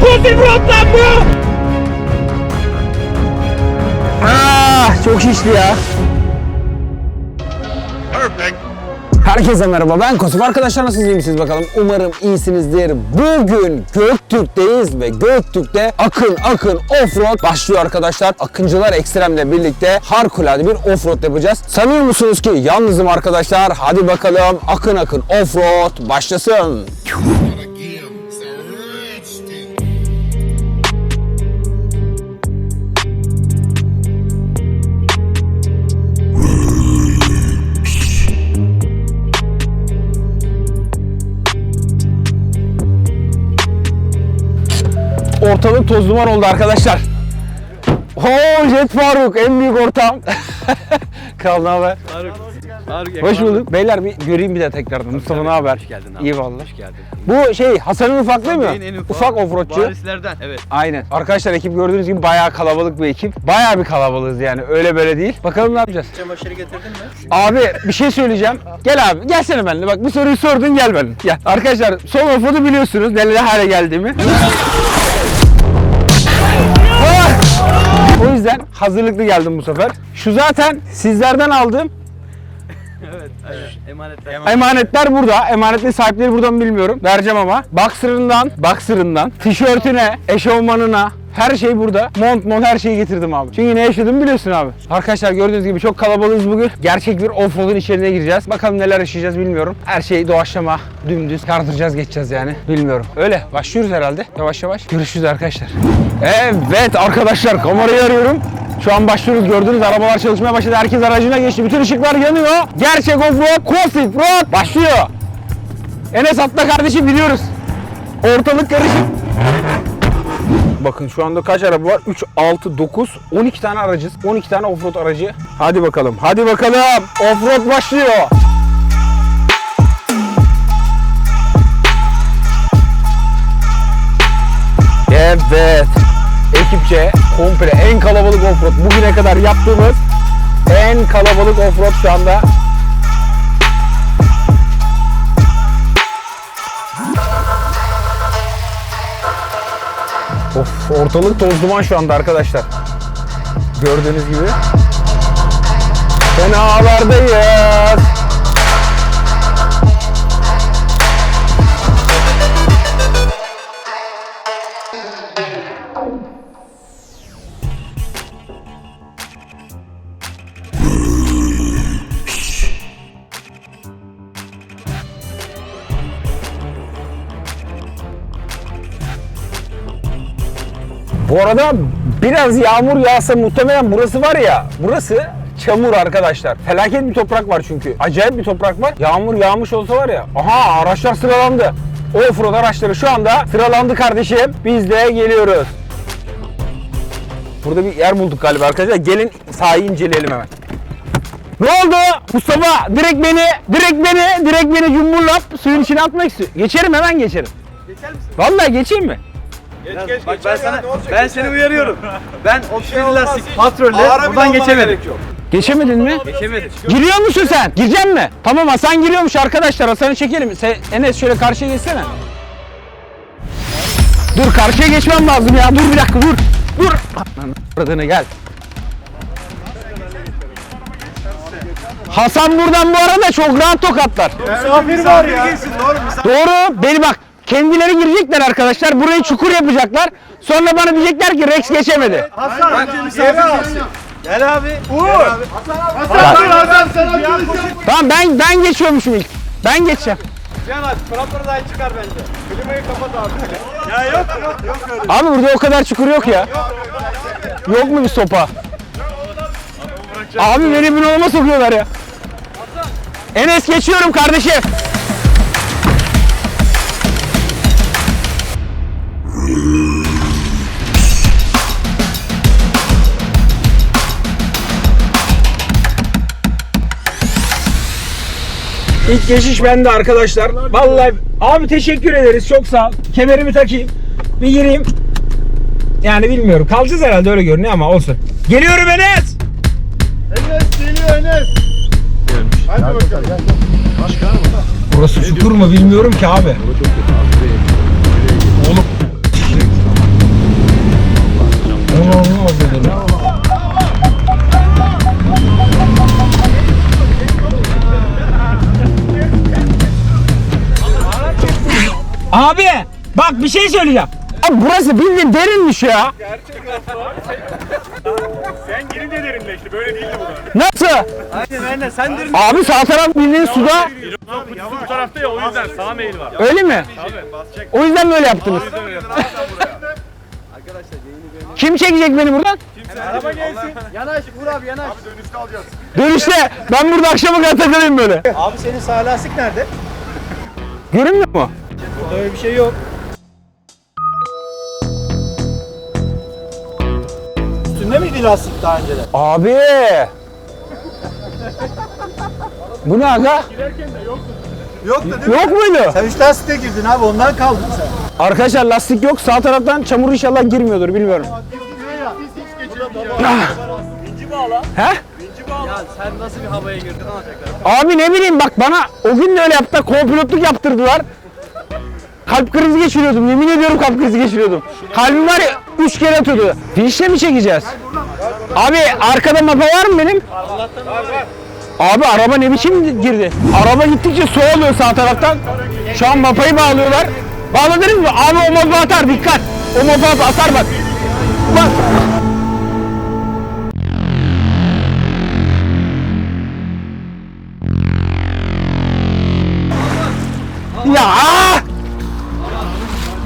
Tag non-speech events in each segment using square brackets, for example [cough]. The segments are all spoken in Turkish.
Pussy Front lan bu! Ah, çok şişti ya. Herkese merhaba ben Kosuf. Arkadaşlar nasılsınız iyi misiniz bakalım? Umarım iyisinizdir. Bugün Göktürk'teyiz ve Göktürk'te Akın Akın Offroad başlıyor arkadaşlar. Akıncılar Ekstrem'le birlikte harikulade bir offroad yapacağız. Sanıyor musunuz ki yalnızım arkadaşlar? Hadi bakalım Akın Akın Offroad başlasın. Ortalık toz duman oldu arkadaşlar. Oo Jet Faruk en büyük ortam. [laughs] Kral ne haber? Hoş bulduk. Beyler bir göreyim bir de tekrardan. Mustafa ne haber? Hoş geldin abi. İyi vallahi. Hoş geldin. Bu şey Hasan'ın ufak değil mi? En ufak. Ufak offroadçu. Varislerden evet. Aynen. Arkadaşlar ekip gördüğünüz gibi bayağı kalabalık bir ekip. Bayağı bir kalabalığız yani. Öyle böyle değil. Bakalım ne yapacağız? Çamaşırı getirdin mi? Abi bir şey söyleyeceğim. Gel abi gelsene benimle. Bak bu soruyu sordun gel benimle. Gel. Arkadaşlar son offroad'u biliyorsunuz. Ne hale geldiğimi. Yüzden hazırlıklı geldim bu sefer. Şu zaten sizlerden aldığım evet. evet. Emanetler. Emanetler burada. Emanetli sahipleri buradan bilmiyorum. Vereceğim ama. Boxer'ından, boxer'ından, tişörtüne, eşofmanına, her şey burada. Mont mont her şeyi getirdim abi. Çünkü ne yaşadığımı biliyorsun abi. Arkadaşlar gördüğünüz gibi çok kalabalığız bugün. Gerçek bir offroad'un içeriğine gireceğiz. Bakalım neler yaşayacağız bilmiyorum. Her şey doğaçlama, dümdüz kardıracağız geçeceğiz yani. Bilmiyorum. Öyle. Başlıyoruz herhalde. Yavaş yavaş. Görüşürüz arkadaşlar. Evet arkadaşlar kamerayı arıyorum. Şu an başlıyoruz gördünüz arabalar çalışmaya başladı. Herkes aracına geçti. Bütün ışıklar yanıyor. Gerçek offroad, Kosif Road başlıyor. Enes atla kardeşim gidiyoruz. Ortalık karışık. Bakın şu anda kaç araba var? 3, 6, 9, 12 tane aracız. 12 tane offroad aracı. Hadi bakalım. Hadi bakalım. Offroad başlıyor. Evet. Ekipçe komple en kalabalık offroad. Bugüne kadar yaptığımız en kalabalık offroad şu anda. Of ortalık toz duman şu anda arkadaşlar. Gördüğünüz gibi. Fenalardayız. Bu arada biraz yağmur yağsa muhtemelen burası var ya, burası çamur arkadaşlar. Felaket bir toprak var çünkü. Acayip bir toprak var. Yağmur yağmış olsa var ya. Aha araçlar sıralandı. Offroad araçları şu anda sıralandı kardeşim. Biz de geliyoruz. Burada bir yer bulduk galiba arkadaşlar. Gelin sahayı inceleyelim hemen. Ne oldu? Mustafa direkt beni, direkt beni, direkt beni cumburlap suyun içine atmak istiyor. Geçerim hemen geçerim. Geçer misin? Vallahi geçeyim mi? Geç geç Bak ben sana ben seni uyarıyorum. [laughs] Ben opsiyonel lastik patrolle buradan geçemedim. Geçemedin mi? Geçemedim. Giriyor musun sen? Gireceksin mi? Tamam Hasan giriyormuş arkadaşlar. Hasan'ı çekelim. Sen, Enes şöyle karşıya geçsene. Dur karşıya geçmem lazım ya. Dur bir dakika dur. Dur. Aradığını gel. Hasan buradan bu arada çok rahat tokatlar. Misafir var ya. Doğru. Beni bak. Kendileri girecekler arkadaşlar. Burayı çukur yapacaklar. Sonra bana diyecekler ki Rex geçemedi. Hasan. Misafir gelsin. Gel abi. Uğur. Hasan. Hasan, Hasan sen Tamam ben ben geçiyormuşum ilk. Ben geçeceğim. Cihan aç. Frampları daha çıkar bence. Klimayı kapat abi. Ya yok yok yok öyle. Abi burada o kadar çukur yok ya. Yok mu bir sopa? Abi beni bir olma sokuyorlar ya. Enes geçiyorum kardeşim. İlk geçiş bende arkadaşlar. Vallahi abi teşekkür ederiz. Çok sağ ol. Kemerimi takayım. Bir gireyim. Yani bilmiyorum. Kalacağız herhalde öyle görünüyor ama olsun. Geliyorum Enes. Burası çukur mu bilmiyorum ki abi. Oğlum. Abi bak bir şey söyleyeceğim. Abi burası bildiğin derinmiş ya. Sen geri de derinleşti. Böyle değildi bu. Nasıl? Aynen aynen sen derin. Abi sağ taraf bildiğin suda. Bu tarafta ya o yüzden sağ meyil var. Öyle mi? O yüzden böyle yaptınız. Kim çekecek beni buradan? Araba gelsin. Yanaş Uğur abi yanaş. Dönüşte ben burada akşama kadar takılayım böyle. Abi senin sağ lastik nerede? Görünmüyor mu? Burada öyle bir şey yok. Üstünde miydi lastik daha önceden? Abi. Bu ne aga? Yok da Yok muydu? Sen üç lastikle girdin abi ondan kaldın sen. Arkadaşlar lastik yok. Sağ taraftan çamur inşallah girmiyordur bilmiyorum. Ah. He? Ya sen nasıl bir havaya girdin alacaklar. Abi ne bileyim bak bana o gün de öyle yaptı. Kompilotluk yaptırdılar. Kalp krizi geçiriyordum. Yemin ediyorum kalp krizi geçiriyordum. Kalbim var ya 3 kere atıyordu. Finişle mi çekeceğiz? Abi arkada mapa var mı benim? Abi araba ne biçim girdi? Araba gittikçe su oluyor sağ taraftan. Şu an mapayı bağlıyorlar. Bağladınız mı? Abi o mapa atar dikkat. O mapa atar bak. Bak. Ya!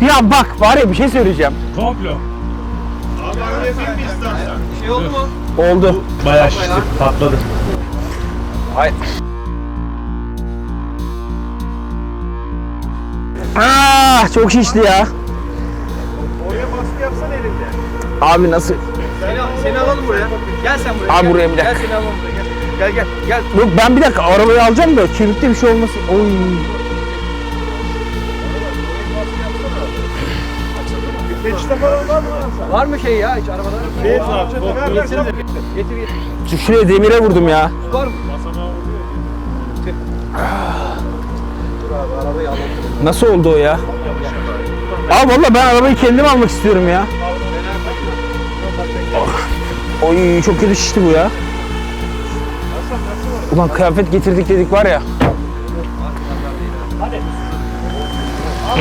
Ya bak var ya bir şey söyleyeceğim. Komplo. Şey oldu mu? Oldu. Bayağı şişti. Patladı. Ay. Ah çok şişti ya. Oraya baskı yapsan elinde. Abi nasıl? Seni, seni alalım buraya. Gel sen buraya. Abi gel. buraya bir dakika. Gel seni alalım buraya. Gel gel gel. gel. Yok ben bir dakika arabayı alacağım da kibritli bir şey olmasın. Oy. Var mı şey ya hiç arabada? Beyaz abi. Getir getir. Şuraya demire vurdum ya. Var mı? Nasıl oldu o ya? Abi valla ben arabayı kendim almak istiyorum ya. Oy çok kötü şişti bu ya. Ulan kıyafet getirdik dedik var ya. Abi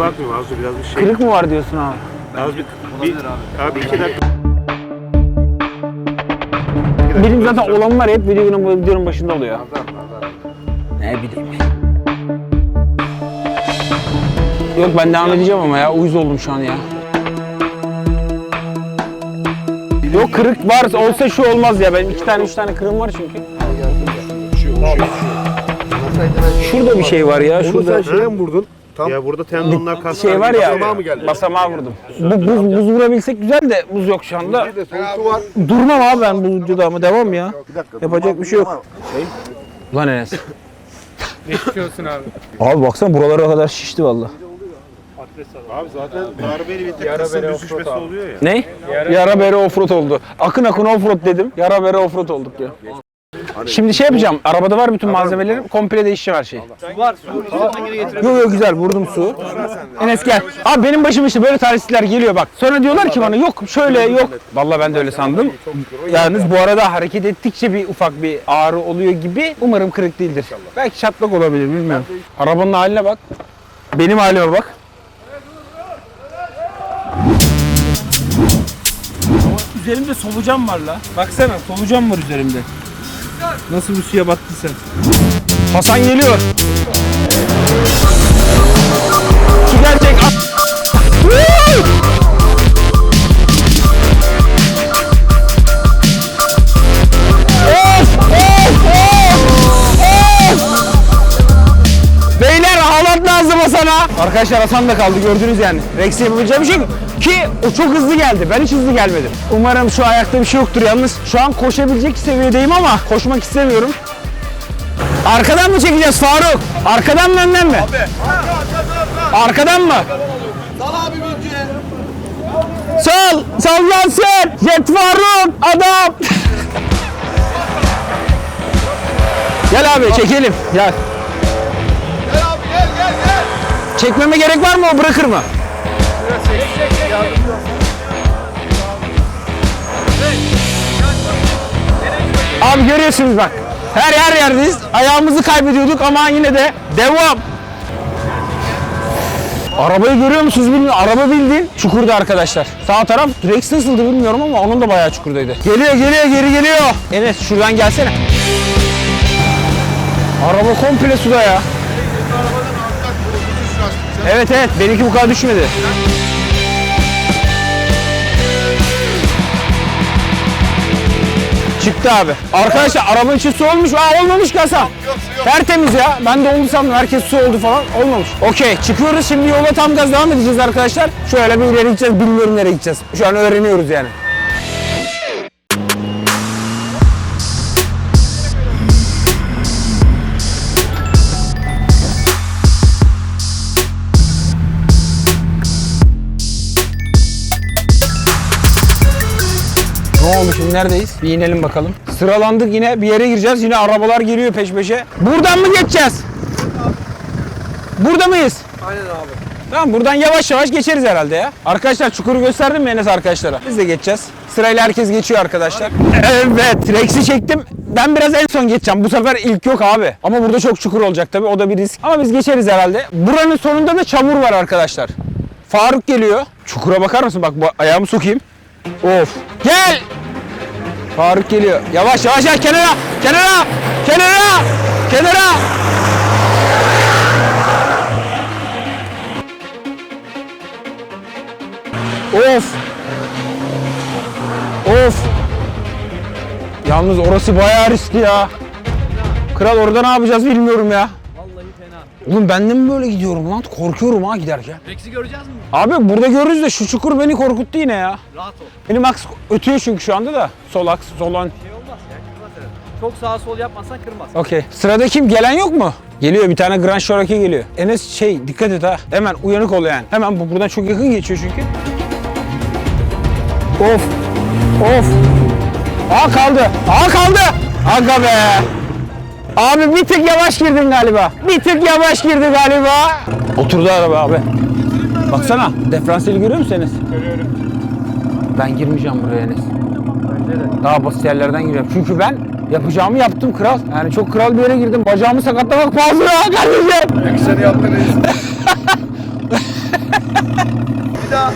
Bakmıyorum Arzu biraz bir şey. Kırık mı var diyorsun abi? Az bir, bir abi iki dakika. Benim zaten olanlar hep videonun, videonun başında oluyor. Ne bileyim. Yok ben devam edeceğim ama ya uyuz oldum şu an ya. Yok kırık var olsa şu olmaz ya benim iki tane üç tane kırığım var çünkü. Şurada bir şey var ya şurada. Şeye mi vurdun? Tam Ya burada tendonlar kaslar. Şey var ya basamağa mı geldi? basamağa vurdum. Bu, buz, buz vurabilsek güzel de buz yok şu anda. bir de soğuktu var. Durmam abi ben buzcuda ama devam ya. Bir dakika. Yapacak bir şey yok. Şey, Ulan Enes. [laughs] abi. baksana buralara kadar şişti valla. Abi zaten darbeli bir tek kısım düz düşmesi oluyor ya. Ne? Yara bere offroad oldu. Akın akın offroad dedim. Yara bere offroad olduk ya. Şimdi şey yapacağım. Arabada var bütün malzemelerim. Komple değişeceğim her şeyi. Su var. Su. Yok yok güzel vurdum su. Enes gel. Abi benim başıma işte böyle tarihsizler geliyor bak. Sonra diyorlar ki bana yok şöyle yok. Vallahi ben de öyle sandım. Yalnız bu arada hareket ettikçe bir ufak bir ağrı oluyor gibi. Umarım kırık değildir. Belki çatlak olabilir bilmiyorum. Arabanın haline bak. Benim halime bak. Üzerimde solucan var la. Baksana solucan var üzerimde. Nasıl bir suya battın sen? Hasan geliyor. Su gelecek. Hasan'a. Arkadaşlar Hasan da kaldı gördünüz yani. Rex'e yapabileceği bir şey yok. Ki o çok hızlı geldi. Ben hiç hızlı gelmedim. Umarım şu ayakta bir şey yoktur yalnız. Şu an koşabilecek seviyedeyim ama koşmak istemiyorum. Arkadan mı çekeceğiz Faruk? Arkadan mı önden mi? Arkadan mı? Sol! Sallansın! Jet Faruk! Adam! gel abi çekelim. Gel. Çekmeme gerek var mı o bırakır mı? Abi görüyorsunuz bak. Her yer yerdeyiz. Ayağımızı kaybediyorduk ama yine de devam. Arabayı görüyor musunuz bilmiyorum. Araba bildiğin çukurda arkadaşlar. Sağ taraf Rex nasıldı bilmiyorum ama onun da bayağı çukurdaydı. Geliyor geliyor geri geliyor. Enes şuradan gelsene. Araba komple suda ya. Evet evet benimki bu kadar düşmedi. Çıktı abi. Arkadaşlar araba içi su olmuş. Aa olmamış ki Hasan. Tertemiz ya. Ben de oldu sandım. Herkes su oldu falan. Olmamış. Okey çıkıyoruz. Şimdi yola tam gaz devam edeceğiz arkadaşlar. Şöyle bir ileri gideceğiz. Bilmiyorum nereye gideceğiz. Şu an öğreniyoruz yani. Ne oldu şimdi neredeyiz? Bir inelim bakalım. Sıralandık yine bir yere gireceğiz. Yine arabalar geliyor peş peşe. Buradan mı geçeceğiz? Burada mıyız? Aynen abi. Tamam buradan yavaş yavaş geçeriz herhalde ya. Arkadaşlar çukuru gösterdim mi Enes arkadaşlara? Biz de geçeceğiz. Sırayla herkes geçiyor arkadaşlar. Evet Rex'i çektim. Ben biraz en son geçeceğim. Bu sefer ilk yok abi. Ama burada çok çukur olacak tabii. O da bir risk. Ama biz geçeriz herhalde. Buranın sonunda da çamur var arkadaşlar. Faruk geliyor. Çukura bakar mısın? Bak bu ayağımı sokayım. Of. Gel. Faruk geliyor. Yavaş yavaş yavaş kenara. Kenara. Kenara. Kenara. Of. Of. Yalnız orası bayağı riskli ya. Kral orada ne yapacağız bilmiyorum ya. Oğlum ben de mi böyle gidiyorum lan? Korkuyorum ha giderken. Rex'i göreceğiz mi? Abi burada görürüz de şu çukur beni korkuttu yine ya. Rahat ol. Benim aks ötüyor çünkü şu anda da. Sol aks, sol ön. Şey olmaz ya kırmaz herhalde. Çok sağa sol yapmazsan kırmaz. Okey. Sırada kim? Gelen yok mu? Geliyor bir tane Grand Cherokee geliyor. Enes şey dikkat et ha. Hemen uyanık ol yani. Hemen bu buradan çok yakın geçiyor çünkü. Of. Of. Aa kaldı. Aa kaldı. Aga be. Abi bir tık yavaş girdin galiba. Bir tık yavaş girdi galiba. Oturdu araba abi. Baksana. Diferansiyeli görüyor musun Enes? Görüyorum. Ben girmeyeceğim buraya Enes. Bence de. Daha basit yerlerden gireceğim. Çünkü ben yapacağımı yaptım kral. Yani çok kral bir yere girdim. Bacağımı sakatlamak pahasına kardeşim. Seni yaptın reis.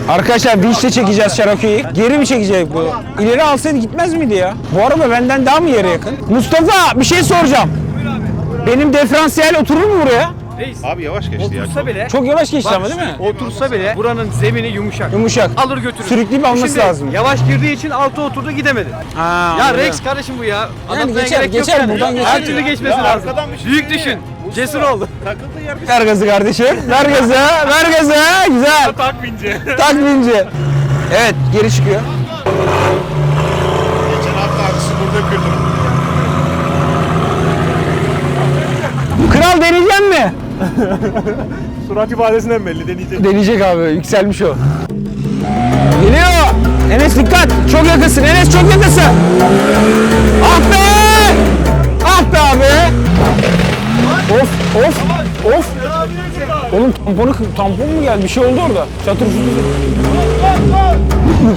Arkadaşlar vinçle çekeceğiz Cherokee'yi. Geri mi çekecek bu? İleri alsaydı gitmez miydi ya? Bu araba benden daha mı yere yakın? Mustafa bir şey soracağım. Benim diferansiyel oturur mu buraya? Reis. Abi yavaş geçti ya. Otursa bile. Çok yavaş geçti Bak, ama değil mi? Otursa bile buranın zemini yumuşak. Yumuşak. Alır götürür. Sürükleyip alması Şimdi lazım. Yavaş girdiği için altı oturdu gidemedi. Ha, Ya. Rex kardeşim bu ya. Anlatmaya geçer, gerek yok geçer, yani. buradan geçer Her türlü geçmesi Ya lazım. şey Büyük değil. düşün. Mustafa Cesur oldu. Takıldığı yerde Ver gazı kardeşim. Ver gazı. Ver gazı. Güzel. [laughs] tak bince. Tak binci. Evet geri çıkıyor. Geçen hafta aksi burada kırdım. Kral deneyecek mi? [laughs] Surat ifadesinden belli deneyecek. Deneyecek abi. Yükselmiş o. Geliyor. Enes dikkat. Çok yakınsın. Enes çok yakınsın. Ah be! Ah be abi. Of of of. Oğlum tamponu tampon mu geldi? Bir şey oldu orada. Çatır çutur.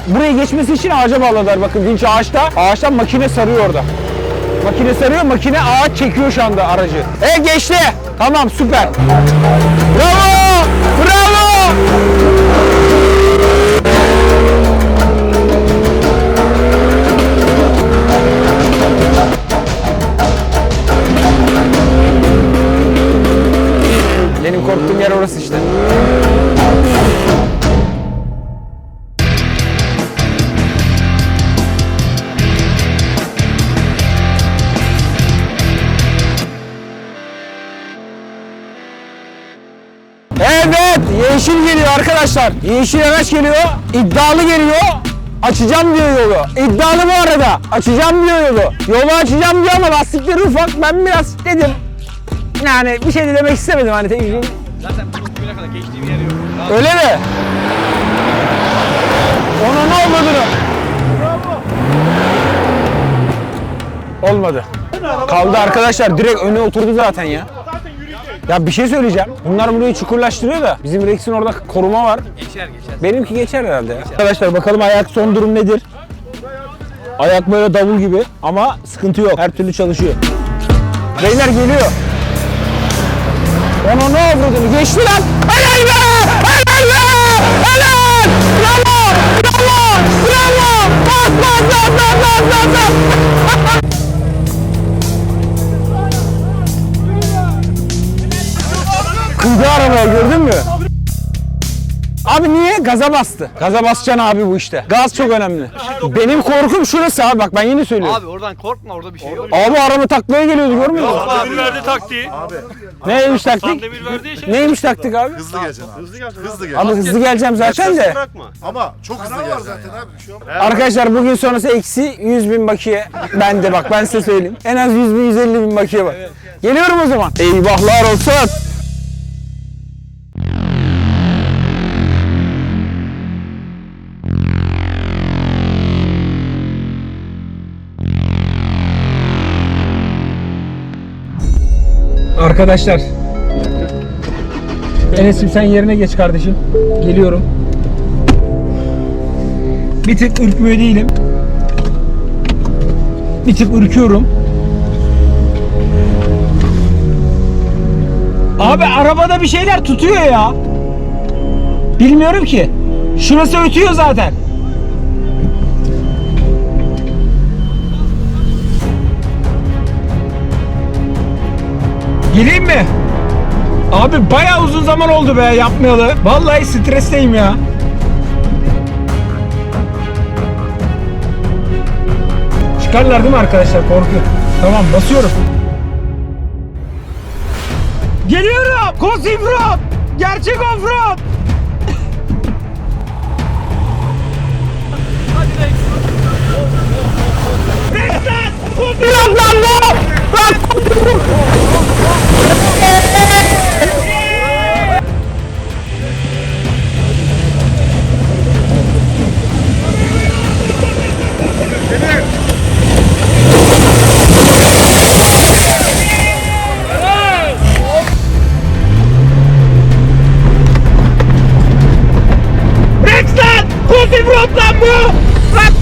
Buraya geçmesi için ağaca bağladılar. Bakın vinç ağaçta. Ağaçtan makine sarıyor orada. Makine sarıyor, makine ağaç çekiyor şu anda aracı. E geçti. Tamam süper. Arkadaşlar. Yeşil araç geliyor. İddialı geliyor. Açacağım diyor yolu. İddialı bu arada. Açacağım diyor yolu. Yolu açacağım diyor ama lastikleri ufak. Ben biraz dedim. Yani bir şey de demek istemedim hani tek Zaten bu güne kadar geçtiğim yer yok. Öyle mi? Onun ne olmadığını. Olmadı. Kaldı arkadaşlar. Direkt öne oturdu zaten ya. Ya bir şey söyleyeceğim. Bunlar burayı çukurlaştırıyor da bizim Rex'in orada koruma var. Geçer geçer. Benimki geçer herhalde ya. Arkadaşlar bakalım ayak son durum nedir? Ayak böyle davul gibi ama sıkıntı yok. Her türlü çalışıyor. Beyler geliyor. Onu ne avradını geçti lan. Helal be! Helal be! Helal! Bravo! Bravo! Bravo! Bas bas bas Abi niye? Gaza bastı. Gaza basacaksın abi bu işte. Gaz çok önemli. Benim korkum şurası abi bak ben yine söylüyorum. Abi oradan korkma orada bir şey yok. Abi araba taklaya geliyordu görmüyor musun? Demir verdi taktiği. Neymiş taktik? Şey. Neymiş taktik abi? Hızlı geleceksin abi. Hızlı geleceksin. Hızlı Abi hızlı geleceğim zaten de. Bırakma. Ama çok hızlı geleceksin zaten abi. Bir şey olmaz. Arkadaşlar bugün sonrası eksi 100 bin bakiye. Ben de bak ben size söyleyeyim. En az 100 bin 150 bin bakiye var. Geliyorum o zaman. Eyvahlar olsun. Arkadaşlar. Enes'im sen yerine geç kardeşim. Geliyorum. Bir tık ürkmüyor değilim. Bir tık ürküyorum. Abi arabada bir şeyler tutuyor ya. Bilmiyorum ki. Şurası ötüyor zaten. Geleyim mi? Abi bayağı uzun zaman oldu be yapmayalı. Vallahi stresteyim ya. Çıkarlar değil mi arkadaşlar? Korkuyor. Tamam basıyorum. Geliyorum. Offroad. Gerçek offroad. Lan lan lan! Lan! Rex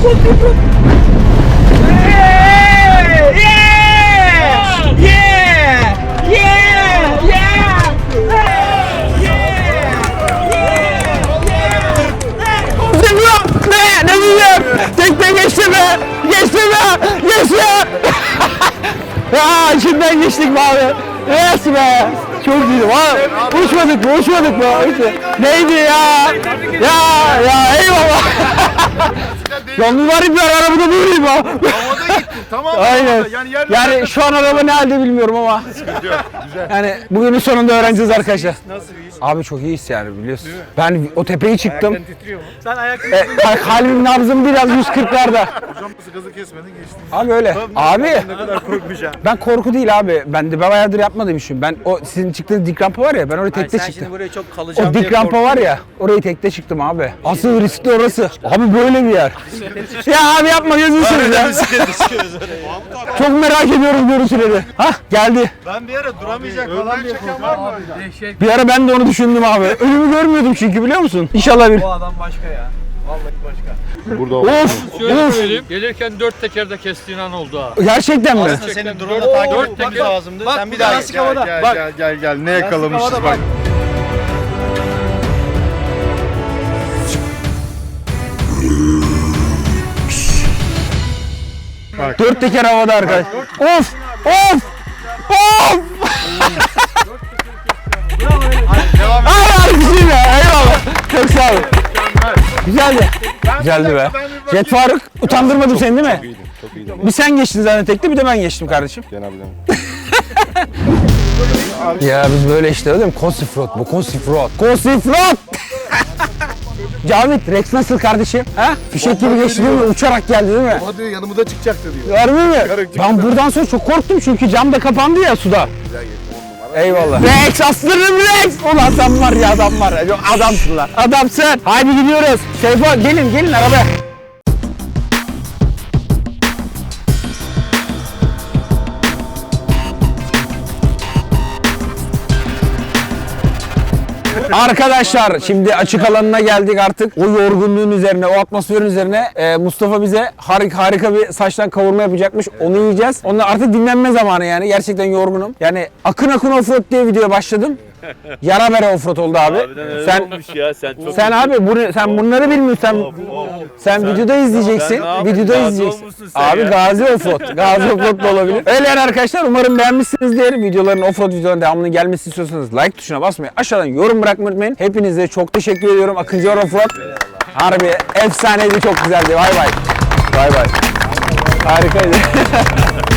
Lan kos offroad! Yeah! Yeah! Yeah! Yeah! Yeah! Ne? Ne diyeceğim? Tekte geçti mi? Geçti mi? Geçti! [laughs] ya içinden geçtik be abi. Yes be. Çok iyiydi. Uçmadık mı? Uçmadık mı? Neydi ya? Ya. Ya mübarek bir arabada böyleyim ha. Havada gittin. Tamam. [laughs] Aynen. Yani Yani şu an araba ne halde bilmiyorum ama. Yani bugünün sonunda öğreneceğiz arkadaşlar. nasıl bir his? Abi çok iyi his yani biliyorsun. Ben o tepeyi çıktım. titriyor mu? Sen ayak E, kal- kalbim nabzım biraz 140'larda. Hocam nasıl gazı kesmedin geçtin. Abi öyle. Abi Ne kadar korkmayacağım. [laughs] ben korku değil abi. Ben de ben bayağıdır yapmadığım işim. Ben o sizin çıktığınız dik rampa var ya ben oraya tekte sen çıktım. şimdi buraya çok kalacağım O dik rampa var ya orayı tekte çıktım abi. Asıl riskli orası. Abi böyle bir yer. [laughs] ya abi yapma gözünü seveyim ya. [laughs] Çok merak ediyorum görüntüleri. Hah geldi. Ben bir ara duramayacak falan diye korktum. var mı? Bir ara ben de onu düşündüm abi. Önümü görmüyordum çünkü biliyor musun? İnşallah bir. Bu adam başka ya. Vallahi başka. Burada Of! Şöyle Of! söyleyeyim. Gelirken dört tekerde kestiğin an oldu ha. Gerçekten mi? Aslında senin drone'la takip Dört teker- lazımdı. Bak Sen bir daha gel, havada. gel, Bak gel. gel gel gel ne yakalamışız havada bak. Dört teker havada arkadaş. Of! Of! Of! Devam et. Ay harikasın ya. Eyvallah. Çok sağ ol. Güzeldi. Güzeldi be. Jet Faruk utandırmadım seni değil mi? iyiydi. Çok iyiydi. Bir sen geçtin zaten tekte bir de ben geçtim kardeşim. Genel [laughs] bilen. Ya biz böyle işte değil mi? Kosifrot bu Kosifrot. Kosifrot! [laughs] Cavit Rex nasıl kardeşim? Ha? Fişek gibi geçti değil mi? Uçarak geldi değil mi? Hadi yanımda çıkacaktı diyor. Harbi mi? Ben buradan sonra çok korktum çünkü cam da kapandı ya suda. Eyvallah. Rex aslanım Rex. Ulan adam var ya adam var. Adamsın lan. Adamsın. Haydi gidiyoruz. Seyfo gelin gelin arabaya. Arkadaşlar şimdi açık alanına geldik artık. O yorgunluğun üzerine, o atmosferin üzerine e, Mustafa bize harika, harika bir saçtan kavurma yapacakmış. Onu yiyeceğiz. Ondan artık dinlenme zamanı yani. Gerçekten yorgunum. Yani akın akın offroad diye video başladım. Yara bere offroad oldu abi. sen ya sen çok sen abi bunu sen bunları bilmiyorsun. Sen, sen videoda izleyeceksin. Sen ne? Videoda Gazi izleyeceksin. olmuşsun sen Abi ya. Gazi Offroad. Gazi Offroad da olabilir. [laughs] Öyle yani arkadaşlar umarım beğenmişsinizdir. Videoların offroad videoların devamının gelmesini istiyorsanız like tuşuna basmayı, aşağıdan yorum bırakmayı unutmayın. Hepinize çok teşekkür ediyorum. Akıncı Offroad. Harbi efsaneydi, çok güzeldi. Bay bay. Bay bay. Harikaydı. [laughs]